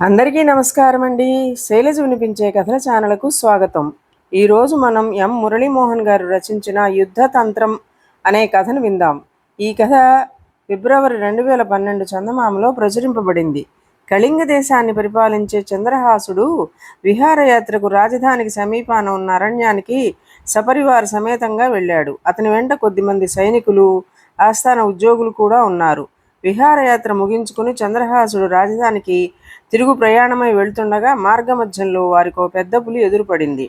అందరికీ నమస్కారం అండి. శైలజ వినిపించే కథల ఛానల్కు స్వాగతం. ఈరోజు మనం ఎం మురళీమోహన్ గారు రచించిన యుద్ధ తంత్రం అనే కథను విందాం. ఈ కథ ఫిబ్రవరి రెండు వేల పన్నెండు చందమామలో ప్రచురింపబడింది. కళింగ దేశాన్ని పరిపాలించే చంద్రహాసుడు విహారయాత్రకు రాజధానికి సమీపాన ఉన్న అరణ్యానికి సపరివార సమేతంగా వెళ్ళాడు. అతని వెంట కొద్దిమంది సైనికులు ఆస్థాన ఉద్యోగులు కూడా ఉన్నారు. విహారయాత్ర ముగించుకుని చంద్రహాసుడు రాజధానికి తిరుగు ప్రయాణమై వెళ్తుండగా మార్గమధ్యంలో వారికో పెద్ద పులి ఎదురుపడింది.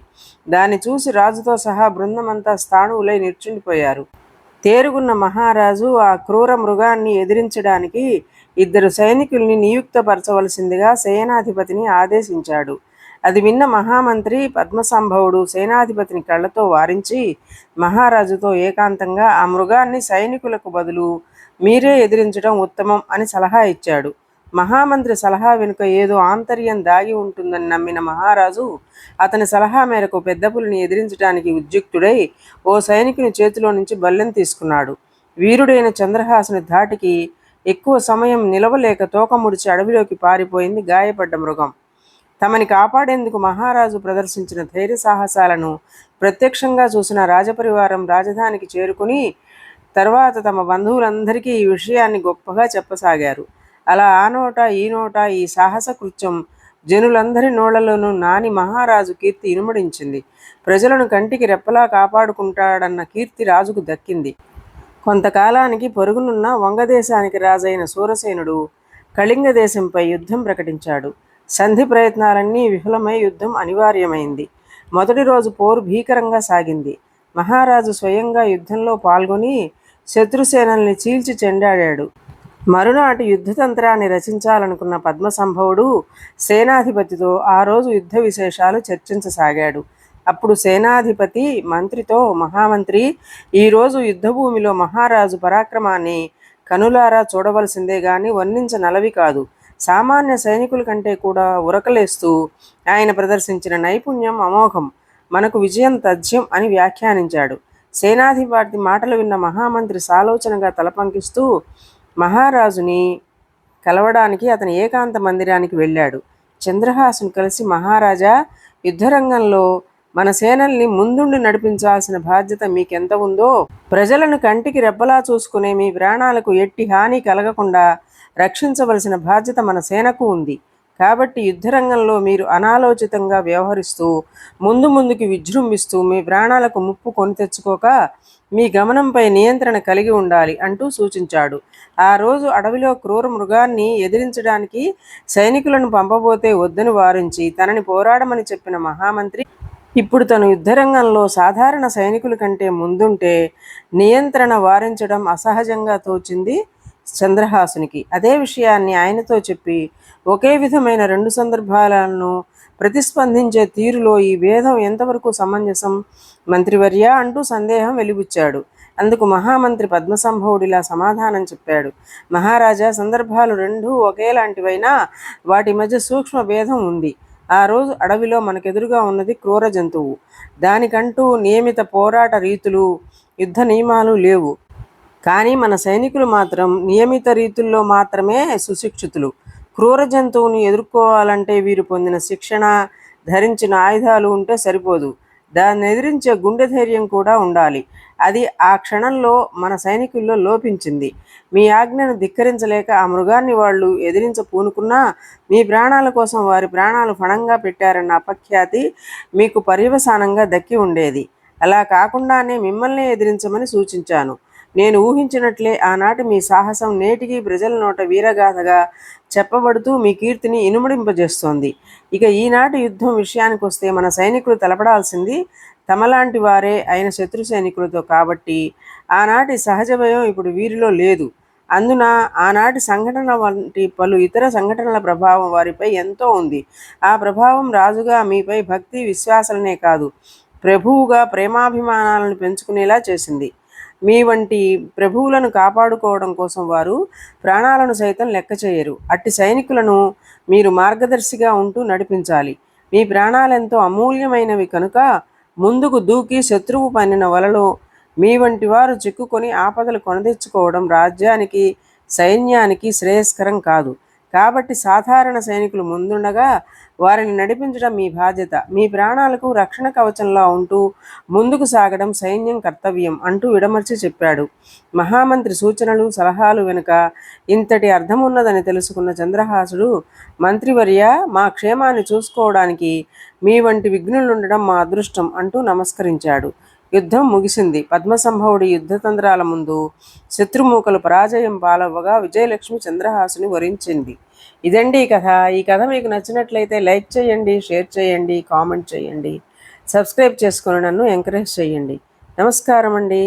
దాన్ని చూసి రాజుతో సహా బృందమంతా స్థాణువులై నిర్చుండిపోయారు. తేరుగున్న మహారాజు ఆ క్రూర మృగాన్ని ఎదిరించడానికి ఇద్దరు సైనికుల్ని నియుక్తపరచవలసిందిగా సేనాధిపతిని ఆదేశించాడు. అది విన్న మహామంత్రి పద్మసంభవుడు సేనాధిపతిని కళ్ళతో వారించి మహారాజుతో ఏకాంతంగా ఆ మృగాన్ని సైనికులకు బదులు మీరే ఎదిరించడం ఉత్తమం అని సలహా ఇచ్చాడు. మహామంత్రి సలహా వెనుక ఏదో ఆంతర్యం దాగి ఉంటుందని నమ్మిన మహారాజు అతని సలహా మేరకు పెద్ద పులిని ఎదిరించడానికి ఉద్యుక్తుడై ఓ సైనికుని చేతిలో నుంచి బల్లెం తీసుకున్నాడు. వీరుడైన చంద్రహాసుని ధాటికి ఎక్కువ సమయం నిలవలేక తోక ముడిచి అడవిలోకి పారిపోయింది గాయపడ్డ మృగం. తమని కాపాడేందుకు మహారాజు ప్రదర్శించిన ధైర్య సాహసాలను ప్రత్యక్షంగా చూసిన రాజపరివారం రాజధానికి చేరుకుని తర్వాత తమ బంధువులందరికీ ఈ విషయాన్ని గొప్పగా చెప్పసాగారు. అలా ఆ నోట ఈ నోట ఈ సాహస కృత్యం జనులందరి నోళ్ళలోనూ నాని మహారాజు కీర్తి ఇనుమడించింది. ప్రజలను కంటికి రెప్పలా కాపాడుకుంటాడన్న కీర్తి రాజుకు దక్కింది. కొంతకాలానికి పొరుగునున్న వంగదేశానికి రాజైన సూరసేనుడు కళింగ దేశంపై యుద్ధం ప్రకటించాడు. సంధి ప్రయత్నాలన్నీ విఫలమై యుద్ధం అనివార్యమైంది. మొదటి రోజు పోరు భీకరంగా సాగింది. మహారాజు స్వయంగా యుద్ధంలో పాల్గొని శత్రుసేనల్ని చీల్చి చెండాడాడు. మరునాటి యుద్ధతంత్రాన్ని రచించాలనుకున్న పద్మసంభవుడు సేనాధిపతితో ఆ రోజు యుద్ధ విశేషాలు చర్చించసాగాడు. అప్పుడు సేనాధిపతి మంత్రితో మహామంత్రి ఈరోజు యుద్ధభూమిలో మహారాజు పరాక్రమాన్ని కనులారా చూడవలసిందే గాని వర్ణించ నలవి కాదు. సామాన్య సైనికుల కంటే కూడా ఉరకలేస్తూ ఆయన ప్రదర్శించిన నైపుణ్యం అమోఘం మనకు విజయం తథ్యం అని వ్యాఖ్యానించాడు. సేనాధిపతి మాటలు విన్న మహామంత్రి సాలోచనగా తలపంకిస్తూ మహారాజుని కలవడానికి అతని ఏకాంత మందిరానికి వెళ్ళాడు. చంద్రహాసును కలిసి మహారాజా యుద్ధరంగంలో మన సేనల్ని ముందుండి నడిపించాల్సిన బాధ్యత మీకెంత ఉందో ప్రజలను కంటికి రెప్పలా చూసుకునే మీ ప్రాణాలకు ఎట్టి హాని కలగకుండా రక్షించవలసిన బాధ్యత మన సేనకు ఉంది. కాబట్టి యుద్ధరంగంలో మీరు అనాలోచితంగా వ్యవహరిస్తూ ముందు ముందుకి విజృంభిస్తూ మీ ప్రాణాలకు ముప్పు కొని తెచ్చుకోక మీ గమనంపై నియంత్రణ కలిగి ఉండాలి అంటూ సూచించాడు. ఆ రోజు అడవిలో క్రూర మృగాన్ని ఎదిరించడానికి సైనికులను పంపబోతే వద్దని వారించి తనని పోరాడమని చెప్పిన మహామంత్రి ఇప్పుడు తను యుద్ధరంగంలో సాధారణ సైనికుల కంటే ముందుంటే నియంత్రణ వారించడం అసహజంగా తోచింది చంద్రహాసునికి. అదే విషయాన్ని ఆయనతో చెప్పి ఒకే విధమైన రెండు సందర్భాలను ప్రతిస్పందించే తీరులో ఈ భేదం ఎంతవరకు సమంజసం? మంత్రివర్య అంటూ సందేహం వెలిబుచ్చాడు. అందుకు మహామంత్రి పద్మసంభవుడిలా సమాధానం చెప్పాడు. మహారాజా సందర్భాలు రెండూ ఒకేలాంటివైనా వాటి మధ్య సూక్ష్మ భేదం ఉంది. ఆ రోజు అడవిలో మనకెదురుగా ఉన్నది క్రూర జంతువు. దానికంటూ నియమిత పోరాట రీతులు యుద్ధ నియమాలు లేవు. కానీ మన సైనికులు మాత్రం నియమిత రీతుల్లో మాత్రమే సుశిక్షితులు. క్రూర జంతువుని ఎదుర్కోవాలంటే వీరు పొందిన శిక్షణ ధరించిన ఆయుధాలు ఉంటే సరిపోదు. దాన్ని ఎదిరించే గుండె ధైర్యం కూడా ఉండాలి. అది ఆ క్షణంలో మన సైనికుల్లో లోపించింది. మీ ఆజ్ఞను ధిక్కరించలేక ఆ మృగాన్ని వాళ్ళు ఎదిరించ పూనుకున్నా మీ ప్రాణాల కోసం వారి ప్రాణాలు ఫణంగా పెట్టారన్న అపఖ్యాతి మీకు పర్యవసానంగా దక్కి ఉండేది. అలా కాకుండానే మిమ్మల్ని ఎదిరించమని సూచించాను. నేను ఊహించినట్లే ఆనాటి మీ సాహసం నేటికి ప్రజల నోట వీరగాథగా చెప్పబడుతూ మీ కీర్తిని ఇనుమడింపజేస్తోంది. ఇక ఈనాటి యుద్ధం విషయానికి వస్తే మన సైనికులు తలపడాల్సింది తమలాంటి వారే అయిన శత్రు సైనికులతో కాబట్టి ఆనాటి సహజ భయం ఇప్పుడు వీరిలో లేదు. అందున ఆనాటి సంఘటన వంటి పలు ఇతర సంఘటనల ప్రభావం వారిపై ఎంతో ఉంది. ఆ ప్రభావం రాజుగా మీపై భక్తి విశ్వాసాలనే కాదు ప్రభువుగా ప్రేమాభిమానాలను పెంచుకునేలా చేసింది. మీ వంటి ప్రభువులను కాపాడుకోవడం కోసం వారు ప్రాణాలను సైతం లెక్క చేయరు. అట్టి సైనికులను మీరు మార్గదర్శిగా ఉంటూ నడిపించాలి. మీ ప్రాణాలెంతో అమూల్యమైనవి కనుక ముందుకు దూకి శత్రువు పన్నిన వలలో మీ వంటి వారు చిక్కుకొని ఆపదలు కొనదెచ్చుకోవడం రాజ్యానికి సైన్యానికి శ్రేయస్కరం కాదు. కాబట్టి సాధారణ సైనికులు ముందుండగా వారిని నడిపించడం మీ బాధ్యత. మీ ప్రాణాలకు రక్షణ కవచంలా ఉంటూ ముందుకు సాగడం సైన్యం కర్తవ్యం అంటూ విడమర్చి చెప్పాడు. మహామంత్రి సూచనలు సలహాలు వెనుక ఇంతటి అర్థం ఉన్నదని తెలుసుకున్న చంద్రహాసుడు మంత్రివర్య మా క్షేమాన్ని చూసుకోవడానికి మీ వంటి విఘ్నులుండడం మా అదృష్టం అంటూ నమస్కరించాడు. యుద్ధం ముగిసింది. పద్మసంభవుడి యుద్ధతంత్రాల ముందు శత్రుమూకలు పరాజయం పాలవ్వగా విజయలక్ష్మి చంద్రహాసుని వరించింది. ఇదండి ఈ కథ. ఈ కథ మీకు నచ్చినట్లయితే లైక్ చేయండి షేర్ చేయండి కామెంట్ చేయండి. సబ్స్క్రైబ్ చేసుకొని నన్ను ఎంకరేజ్ చేయండి. నమస్కారం అండి